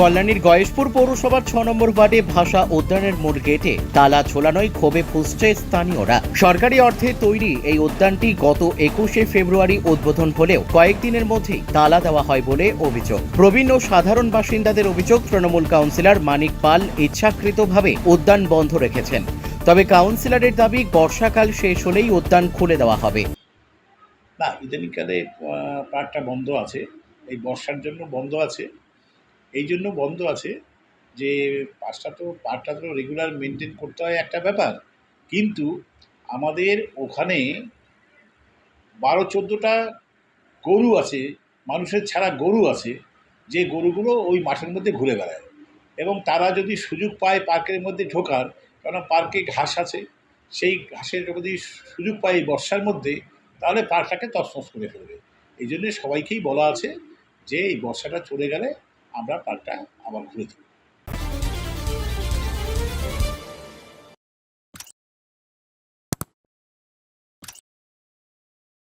কল্যাণীর গয়েশপুর পৌরসভার ছ নম্বর ওয়ার্ডে ভাষা উদ্যানের মূল গেটে তালা ঝোলানোয় ক্ষোভে ফুসছে স্থানীয়রা। সরকারি অর্থে তৈরি এই উদ্যানটি গত একুশে ফেব্রুয়ারি উদ্বোধন হলেও কয়েকদিনের মধ্যেই তালা দেওয়া হয় বলে অভিযোগ। প্রবীণ ও সাধারণ বাসিন্দাদের অভিযোগ, তৃণমূল কাউন্সিলর মানিক পাল ইচ্ছাকৃতভাবে উদ্যান বন্ধ রেখেছেন। তবে কাউন্সিলরের দাবি, বর্ষাকাল শেষ হলেই উদ্যান খুলে দেওয়া হবে। না, ইদানিংকালে পার্কটা বন্ধ আছে। এই বর্ষার জন্য বন্ধ আছে। এই জন্য বন্ধ আছে যে পার্কটা তো পার্কটা তো রেগুলার মেনটেন করতে হয় একটা ব্যাপার। কিন্তু আমাদের ওখানে বারো, চোদ্দোটা গরু আছে, মানুষের ছাড়া গরু আছে, যে গরুগুলো ওই মাঠের মধ্যে ঘুরে বেড়ায়। এবং তারা যদি সুযোগ পায় পার্কের মধ্যে ঢোকার কারণ পার্কে ঘাস আছে, সেই ঘাসের যদি সুযোগ পায় এই বর্ষার মধ্যে, তাহলে পার্কটাকে তছনছ করে ফেলবে। এই জন্যে সবাইকেই বলা আছে যে এই বর্ষাটা চলে গেলে আমরা পাল্টা আবার ঘুরে দেবো